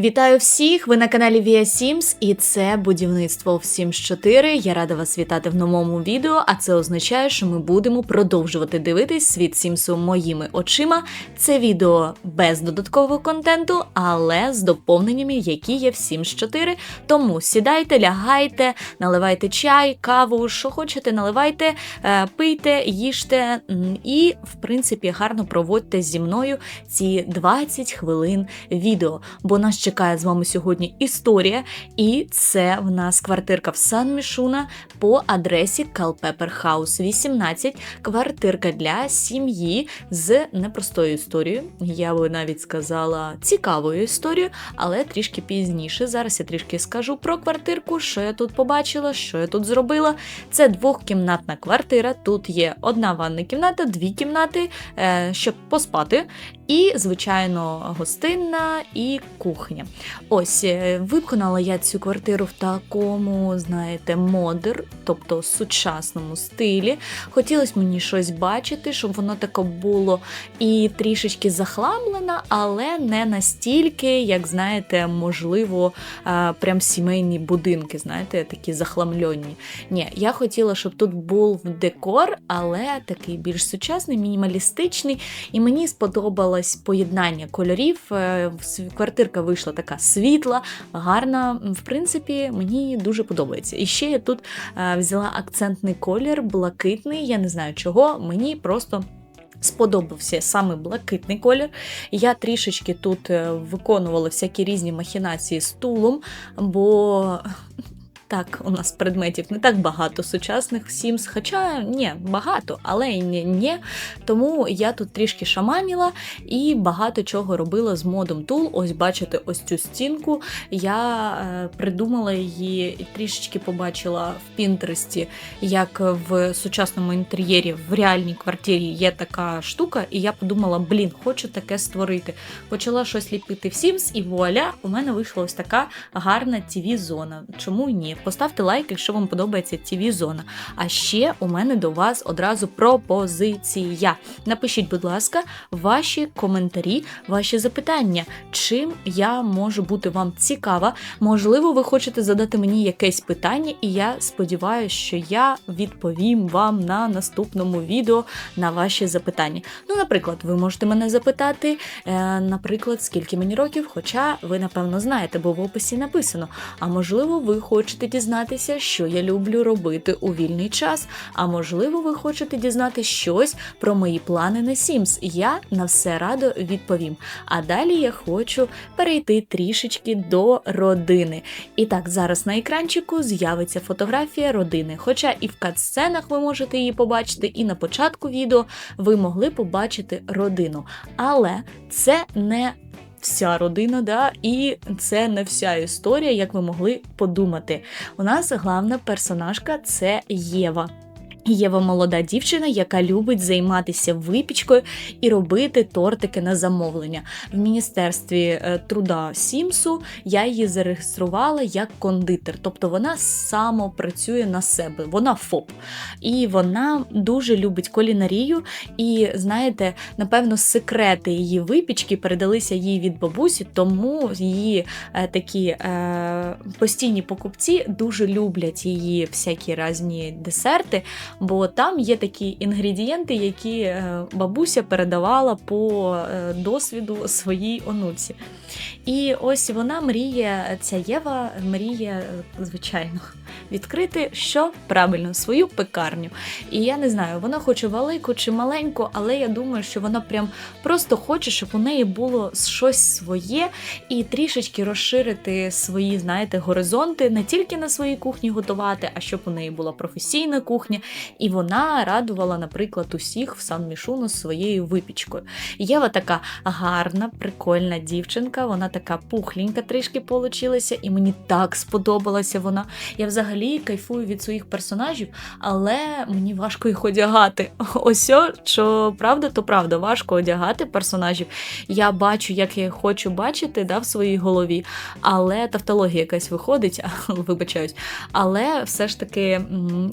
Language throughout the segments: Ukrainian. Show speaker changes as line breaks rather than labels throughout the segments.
Вітаю всіх! Ви на каналі Via Sims і це будівництво в Sims 4. Я рада вас вітати в новому відео, а це означає, що ми будемо продовжувати дивитись світ Сімсу моїми очима. Це відео без додаткового контенту, але з доповненнями, які є в Sims 4. Тому сідайте, лягайте, наливайте чай, каву, що хочете, наливайте, е, пийте, їжте і, в принципі, гарно проводьте зі мною ці 20 хвилин відео. Бо нас чекає з вами сьогодні історія, і це в нас квартирка в Сан Мішуна по адресі Culpeper House 18. Квартирка для сім'ї з непростою історією. Я би навіть сказала цікавою історією, але трішки пізніше. Зараз я трішки скажу про квартирку, що я тут побачила, що я тут зробила. Це двохкімнатна квартира. Тут є одна ванна кімната, дві кімнати, е, щоб поспати. І, звичайно, гостинна і кухня. Ось е, виконала я цю квартиру в такому, знаєте, модер, тобто сучасному стилі. Хотілося мені щось бачити, щоб воно таке було і трішечки захламлено, але не настільки, як знаєте, можливо, е, прям сімейні будинки, знаєте, такі захламльонні. Ні, я хотіла, щоб тут був декор, але такий більш сучасний, мінімалістичний. І мені сподобалось поєднання кольорів. Е, Квартирка вийшла така світла, гарна. В принципі, мені дуже подобається. І ще я тут е, взяла акцентний колір, блакитний. Я не знаю чого, мені просто. Сподобався саме блакитний колір. Я трішечки тут е, виконувала всякі різні махінації з тулом, бо так, у нас предметів не так багато сучасних в Sims, хоча ні, багато, але й не, ні. Тому я тут трішки шаманіла і багато чого робила з модом Tool. Ось бачите, ось цю стінку. Я е, придумала її і трішечки побачила в Пінтересті, як в сучасному інтер'єрі в реальній квартирі є така штука, і я подумала, блін, хочу таке створити. Почала щось ліпити в Sims, і вуаля, у мене вийшла ось така гарна tv зона Чому ні? Поставте лайк, якщо вам подобається tv зона А ще у мене до вас одразу пропозиція. Напишіть, будь ласка, ваші коментарі, ваші запитання, чим я можу бути вам цікава. Можливо, ви хочете задати мені якесь питання, і я сподіваюся, що я відповім вам на наступному відео на ваші запитання. Ну, наприклад, ви можете мене запитати, е, наприклад, скільки мені років, хоча ви, напевно, знаєте, бо в описі написано. А можливо, ви хочете дізнатися, що я люблю робити у вільний час. А можливо, ви хочете дізнати щось про мої плани на Sims. Я на все радо відповім. А далі я хочу перейти трішечки до родини. І так, зараз на екранчику з'явиться фотографія родини. Хоча і в кат-сценах ви можете її побачити, і на початку відео ви могли побачити родину. Але це не вся родина, да, і це не вся історія, як ви могли подумати. У нас головна персонажка це Єва. Єва молода дівчина, яка любить займатися випічкою і робити тортики на замовлення. В міністерстві е, труда Сімсу я її зареєструвала як кондитер, тобто вона само працює на себе, вона ФОП. І вона дуже любить кулінарію. І знаєте, напевно, секрети її випічки передалися їй від бабусі, тому її е, такі е, постійні покупці дуже люблять її всякі різні десерти бо там є такі інгредієнти, які е, бабуся передавала по е, досвіду своїй онуці. І ось вона мріє, ця Єва мріє, е, звичайно, відкрити що правильно свою пекарню. І я не знаю, вона хоче велику чи маленьку, але я думаю, що вона прям просто хоче, щоб у неї було щось своє і трішечки розширити свої, знаєте, горизонти не тільки на своїй кухні готувати, а щоб у неї була професійна кухня. І вона радувала, наприклад, усіх в Сан Мішуну своєю випічкою. Єва така гарна, прикольна дівчинка, вона така пухленька трішки получилася, і мені так сподобалася вона. Я взагалі кайфую від своїх персонажів, але мені важко їх одягати. Ось, що правда, то правда, важко одягати персонажів. Я бачу, як я хочу бачити да, в своїй голові, але тавтологія якась виходить, вибачаюсь, але все ж таки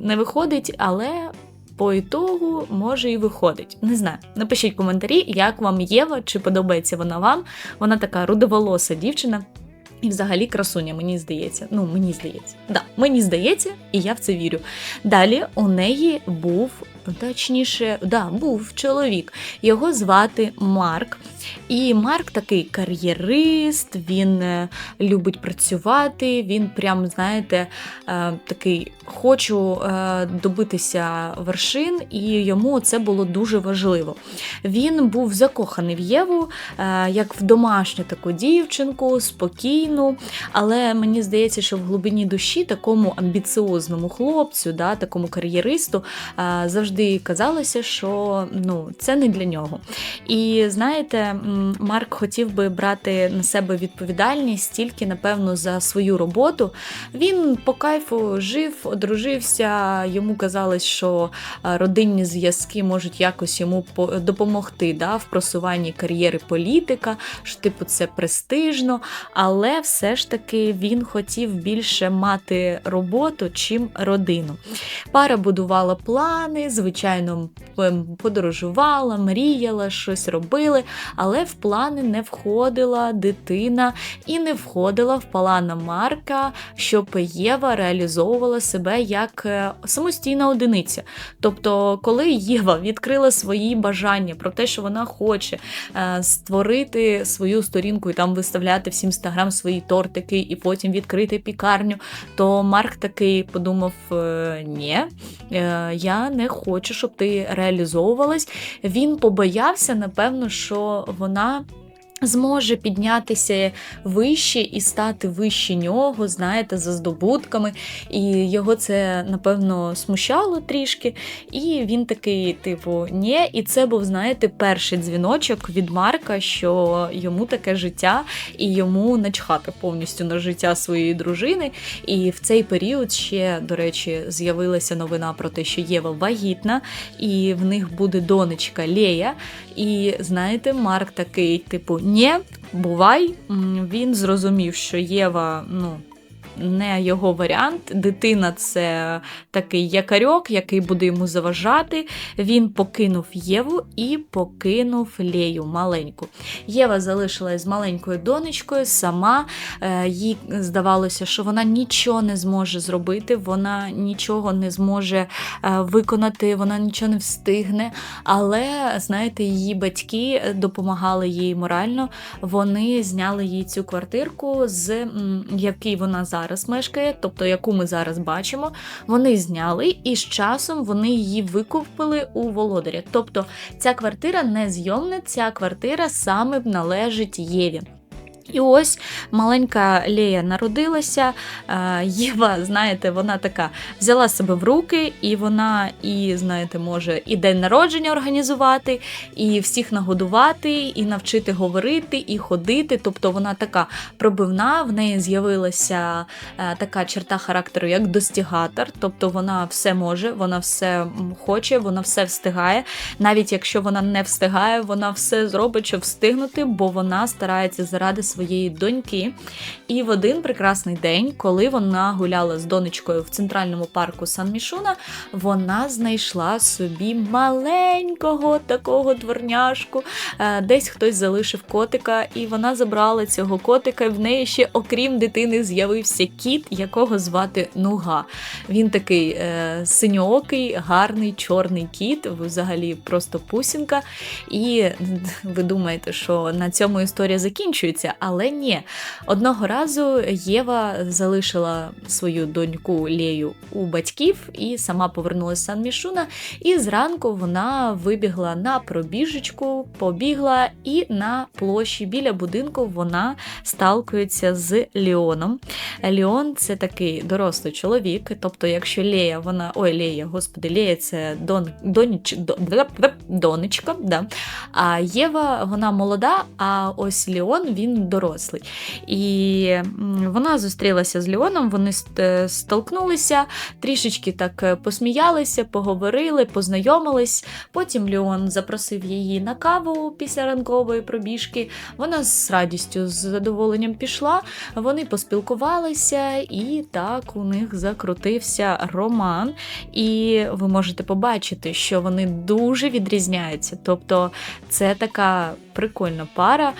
не виходить, але. По ітогу, може, і виходить. Не знаю. Напишіть коментарі, як вам Єва, чи подобається вона вам. Вона така рудоволоса дівчина. І взагалі красуня, мені здається. Ну, мені здається. Да, мені здається, і я в це вірю. Далі у неї був, точніше, да, був чоловік. Його звати Марк. І Марк такий кар'єрист, він е, любить працювати, він прям, знаєте, е, такий хочу е, добитися вершин, і йому це було дуже важливо. Він був закоханий в Єву, як в домашню таку дівчинку, спокійну. Але мені здається, що в глибині душі такому амбіціозному хлопцю, да, такому кар'єристу, завжди казалося, що ну, це не для нього. І знаєте, Марк хотів би брати на себе відповідальність тільки, напевно, за свою роботу. Він по кайфу жив, одружився, йому казалось, що родинні зв'язки можуть якось йому допомогти да, в просуванні кар'єри політика, що типу це престижно, але все ж таки він хотів більше мати роботу, чим родину. Пара будувала плани, звичайно, подорожувала, мріяла, щось робили, але в плани не входила дитина і не входила в плани Марка, щоб Єва реалізовувала себе як е, самостійна одиниця. Тобто, коли Єва відкрила свої бажання про те, що вона хоче е, створити свою сторінку і там виставляти в інстаграм свої тортики, і потім відкрити пікарню, то Марк такий подумав: «Е, ні, я не хочу, щоб ти реалізовувалась. Він побоявся, напевно, що вона Зможе піднятися вище і стати вище нього, знаєте, за здобутками. І його це, напевно, смущало трішки. І він такий, типу, ні. І це був, знаєте, перший дзвіночок від Марка, що йому таке життя, і йому начхати повністю на життя своєї дружини. І в цей період ще, до речі, з'явилася новина про те, що Єва вагітна, і в них буде донечка Лея. І знаєте, Марк такий, типу, ні, бувай. Він зрозумів, що Єва, ну не його варіант. Дитина це такий якарьок, який буде йому заважати. Він покинув Єву і покинув Лею маленьку. Єва залишилась з маленькою донечкою сама. Е, їй здавалося, що вона нічого не зможе зробити, вона нічого не зможе е, виконати, вона нічого не встигне. Але, знаєте, її батьки допомагали їй морально. Вони зняли їй цю квартирку, з якій вона зараз зараз мешкає, тобто яку ми зараз бачимо, вони зняли і з часом вони її викупили у володаря. Тобто ця квартира не зйомна, ця квартира саме належить Єві. І ось маленька Лея народилася. Е, Єва, знаєте, вона така взяла себе в руки, і вона і, знаєте, може і день народження організувати, і всіх нагодувати, і навчити говорити, і ходити. Тобто вона така пробивна, в неї з'явилася е, така черта характеру, як достігатор. Тобто вона все може, вона все хоче, вона все встигає. Навіть якщо вона не встигає, вона все зробить, щоб встигнути, бо вона старається заради своєї доньки. І в один прекрасний день, коли вона гуляла з донечкою в центральному парку Сан Мішуна, вона знайшла собі маленького такого дворняшку. Е, десь хтось залишив котика, і вона забрала цього котика. І в неї ще, окрім дитини, з'явився кіт, якого звати Нуга. Він такий е, синьоокий, гарний, чорний кіт, взагалі просто пусінка. І ви думаєте, що на цьому історія закінчується? Але ні. Одного разу Єва залишила свою доньку Лею у батьків і сама повернулася Сан Мішуна. І зранку вона вибігла на пробіжечку, побігла, і на площі біля будинку вона сталкується з Ліоном. Ліон це такий дорослий чоловік. Тобто, якщо Лея, вона. Ой, Лея, господи, Лея це дон, доніч, дон, донечка. Да. А Єва, вона молода, а ось Ліон він дорослий. І вона зустрілася з Леоном, вони столкнулися, трішечки так е, посміялися, поговорили, познайомились. Потім Леон запросив її на каву після ранкової пробіжки. Вона з радістю, з задоволенням пішла, вони поспілкувалися, і так у них закрутився роман. І ви можете побачити, що вони дуже відрізняються. Тобто це така прикольна пара.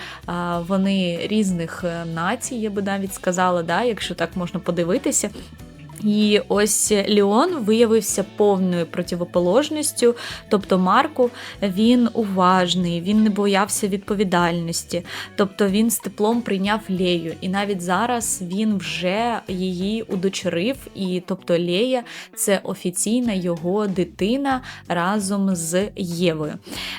Вони різних е, націй, я би навіть сказала, да, якщо так можна подивитися. І ось Ліон виявився повною противоположністю, тобто Марку він уважний, він не боявся відповідальності, тобто він з теплом прийняв Лею. І навіть зараз він вже її удочерив. І тобто Лея це офіційна його дитина разом з Євою.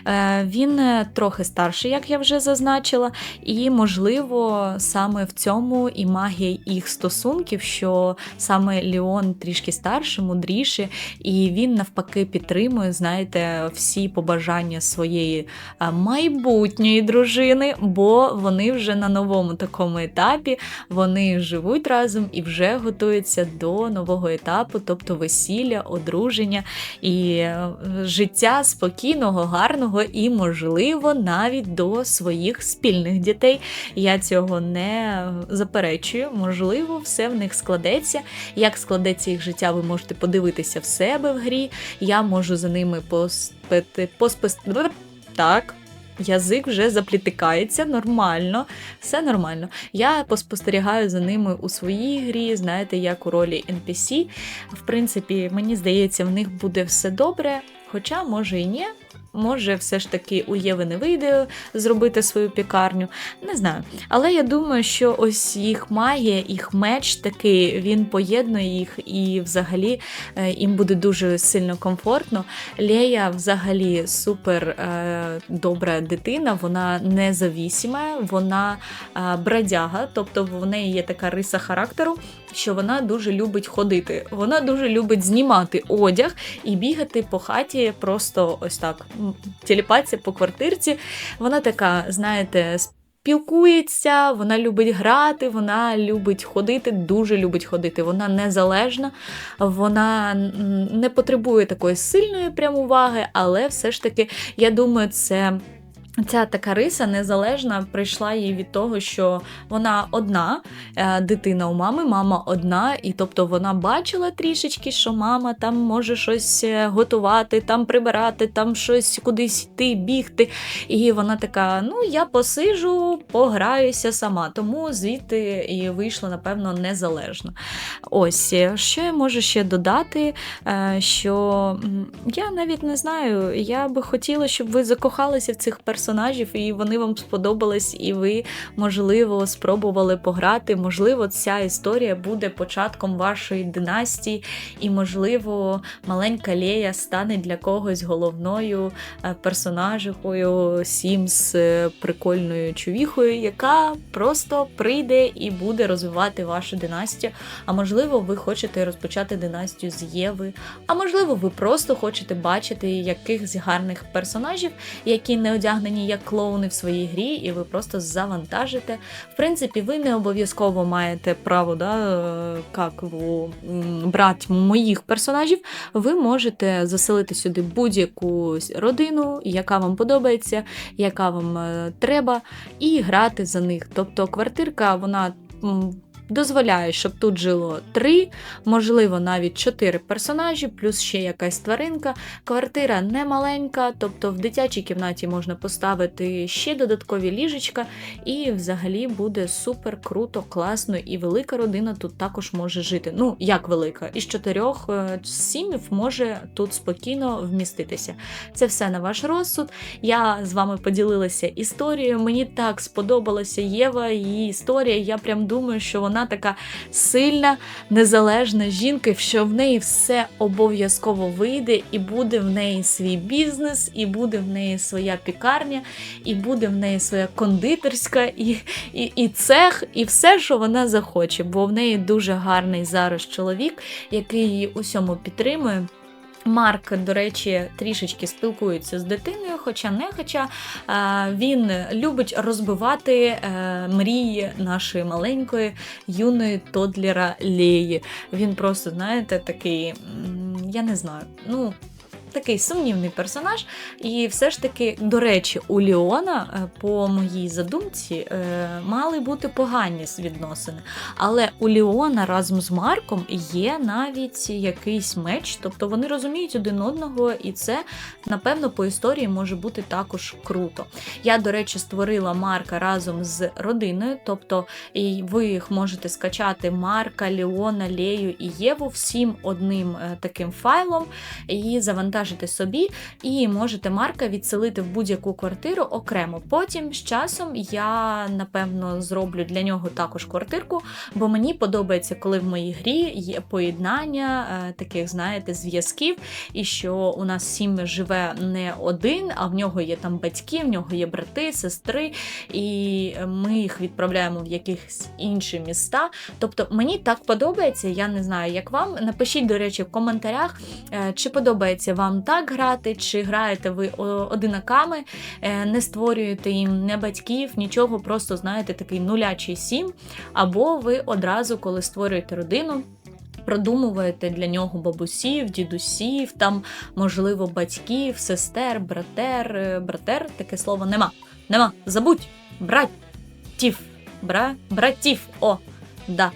Е, Він трохи старший, як я вже зазначила, і, можливо, саме в цьому і магія їх стосунків, що саме Ліон трішки старший, мудріший, і він навпаки підтримує, знаєте, всі побажання своєї майбутньої дружини, бо вони вже на новому такому етапі вони живуть разом і вже готуються до нового етапу, тобто весілля, одруження і е, життя спокійного, гарного і, можливо, навіть до своїх спільних дітей. Я цього не заперечую. Можливо, все в них складеться. Як складеться їх життя, ви можете подивитися в себе в грі. Я можу за ними поспити, поспити. Так. Язик вже заплітикається нормально, все нормально. Я поспостерігаю за ними у своїй грі, знаєте, як у ролі NPC. В принципі, мені здається, в них буде все добре, хоча, може і ні. Може, все ж таки у Єви не вийде зробити свою пікарню, не знаю. Але я думаю, що ось їх магія, їх меч такий, він поєднує їх і взагалі е, їм буде дуже сильно комфортно. Лея взагалі супер е, добра дитина, вона незавісима, вона е, бродяга, тобто в неї є така риса характеру, що вона дуже любить ходити. Вона дуже любить знімати одяг і бігати по хаті просто ось так телепатися по квартирці. Вона така, знаєте, спілкується, вона любить грати, вона любить ходити, дуже любить ходити. Вона незалежна, вона не потребує такої сильної прям уваги, але все ж таки, я думаю, це. Ця така риса незалежна прийшла їй від того, що вона одна е, дитина у мами, мама одна, і тобто вона бачила трішечки, що мама там може щось е, готувати, там прибирати, там щось кудись йти, бігти. І вона така: ну я посижу, пограюся сама. Тому звідти і вийшла, напевно, незалежно. Ось е, що я можу ще додати, що я навіть не знаю, я би хотіла, щоб ви закохалися в цих персонажів персонажів, і вони вам сподобались, і ви, можливо, спробували пограти. Можливо, ця історія буде початком вашої династії, і, можливо, маленька Лея стане для когось головною е, персонажикою, Сімс е, прикольною чувіхою, яка просто прийде і буде розвивати вашу династію. А можливо, ви хочете розпочати династію з Єви, а можливо, ви просто хочете бачити якихось гарних персонажів, які не одягнені зображені як клоуни в своїй грі, і ви просто завантажите. В принципі, ви не обов'язково маєте право да, е, як брати моїх персонажів. Ви можете заселити сюди будь-яку родину, яка вам подобається, яка вам е, треба, і грати за них. Тобто квартирка, вона дозволяє, щоб тут жило три, можливо, навіть чотири персонажі, плюс ще якась тваринка. Квартира не маленька, тобто в дитячій кімнаті можна поставити ще додаткові ліжечка, і взагалі буде супер круто, класно, і велика родина тут також може жити. Ну, як велика, із чотирьох е, сімів може тут спокійно вміститися. Це все на ваш розсуд. Я з вами поділилася історією. Мені так сподобалася Єва, її історія. Я прям думаю, що вона вона така сильна, незалежна жінка, що в неї все обов'язково вийде, і буде в неї свій бізнес, і буде в неї своя пікарня, і буде в неї своя кондитерська, і, і, і цех, і все, що вона захоче. Бо в неї дуже гарний зараз чоловік, який її усьому підтримує. Марк, до речі, трішечки спілкується з дитиною, хоча не хоча він любить розбивати е, мрії нашої маленької юної Тодлера Леї. Він просто, знаєте, такий, я не знаю, ну. Такий сумнівний персонаж. І все ж таки, до речі, у Ліона, е, по моїй задумці, е, мали бути погані відносини. Але у Ліона разом з Марком є навіть якийсь меч, тобто вони розуміють один одного, і це, напевно, по історії може бути також круто. Я, до речі, створила Марка разом з родиною, тобто і ви їх можете скачати Марка, Ліона, Лею і Єву всім одним е, таким файлом і завантажити собі, і можете Марка відселити в будь-яку квартиру окремо. Потім з часом я напевно зроблю для нього також квартирку, бо мені подобається, коли в моїй грі є поєднання е, таких, знаєте, зв'язків, і що у нас сім'я живе не один, а в нього є там батьки, в нього є брати, сестри, і ми їх відправляємо в якихось інші міста. Тобто мені так подобається, я не знаю, як вам. Напишіть, до речі, в коментарях, е, чи подобається вам так грати, чи граєте ви одинаками, е, не створюєте їм не батьків, нічого, просто знаєте, такий нулячий сім. Або ви одразу, коли створюєте родину. Продумуєте для нього бабусів, дідусів, там, можливо, батьків, сестер, братер. Е, Братер, таке слово нема. Нема. Забудь. Братів. Бра... Братів. О, да.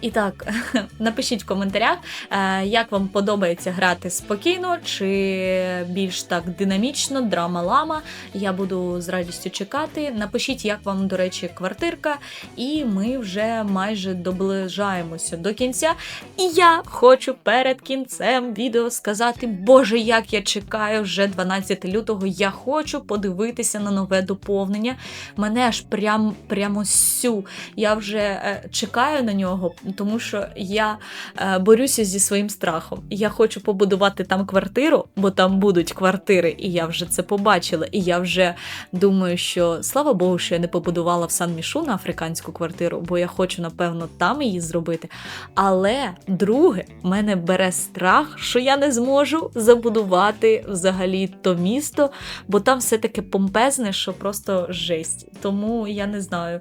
І так, напишіть в коментарях, е, як вам подобається грати спокійно чи більш так динамічно, драма-лама. Я буду з радістю чекати. Напишіть, як вам, до речі, квартирка, і ми вже майже доближаємося до кінця. І я хочу перед кінцем відео сказати: Боже, як я чекаю вже 12 лютого. Я хочу подивитися на нове доповнення. Мене аж прям прямо сю. Я вже е, чекаю на нього, тому що я е, борюся зі своїм страхом. Я хочу побудувати там квартиру, бо там будуть квартири, і я вже це побачила. І я вже думаю, що слава Богу, що я не побудувала в Сан-Мішу на африканську квартиру, бо я хочу, напевно, там її зробити. Але друге, мене бере страх, що я не зможу забудувати взагалі то місто, бо там все таке помпезне, що просто жесть. Тому я не знаю.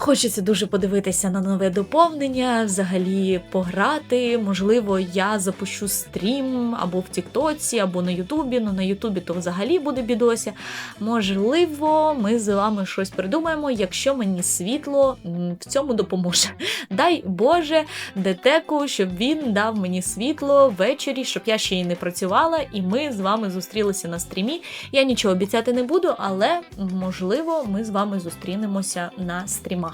Хочеться дуже подивитися на нове доповнення, взагалі пограти. Можливо, я запущу стрім або в Тіктоці, або на Ютубі. Ну на Ютубі то взагалі буде бідося. Можливо, ми з вами щось придумаємо, якщо мені світло в цьому допоможе. Дай Боже, детеку, щоб він дав мені світло ввечері, щоб я ще й не працювала, і ми з вами зустрілися на стрімі. Я нічого обіцяти не буду, але можливо, ми з вами зустрінемося на стрімах.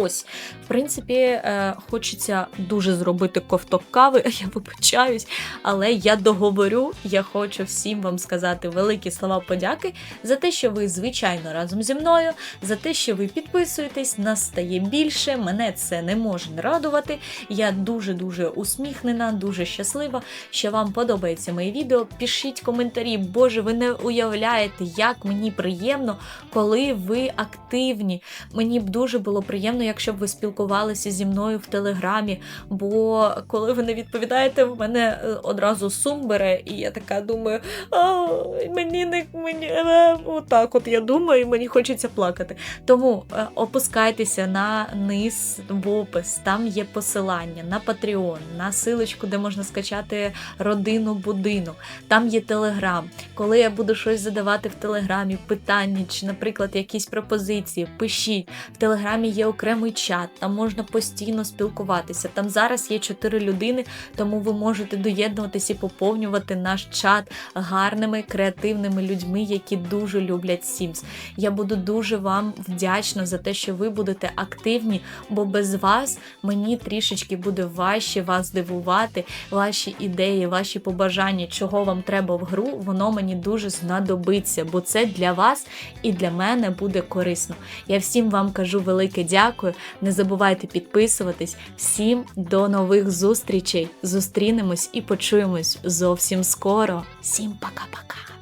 Ось, в принципі, е, хочеться дуже зробити ковток кави, я вибачаюсь, але я договорю. Я хочу всім вам сказати великі слова подяки за те, що ви звичайно разом зі мною, за те, що ви підписуєтесь, нас стає більше. Мене це не може не радувати. Я дуже дуже усміхнена, дуже щаслива, що вам подобається моє відео. Пишіть коментарі. Боже, ви не уявляєте, як мені приємно, коли ви активні. Мені б дуже було приємно, якщо б ви спілкувалися зі мною в телеграмі. Бо коли ви не відповідаєте, в мене е, одразу сум бере, і я така думаю, а, мені не мені е, отак. От я думаю, і мені хочеться плакати. Тому е, опускайтеся на низ в опис. Там є посилання на Patreon, на силочку, де можна скачати родину будинок. Там є телеграм. Коли я буду щось задавати в телеграмі, питання чи, наприклад, якісь пропозиції, пишіть. В телеграмі є окремий чат, там можна постійно спілкуватися. Там зараз є чотири людини, тому ви можете доєднуватися і поповнювати наш чат гарними креативними людьми, які дуже люблять Sims. Я буду дуже вам вдячна за те, що ви будете активні, бо без вас мені трішечки буде важче вас здивувати, ваші ідеї, ваші побажання, чого вам треба в гру, воно мені дуже знадобиться, бо це для вас і для мене буде корисно. Я всім вам кажу велике дякую. Не забувайте підписуватись. Всім до нових зустрічей. Зустрінемось і почуємось зовсім скоро. Всім пока-пока.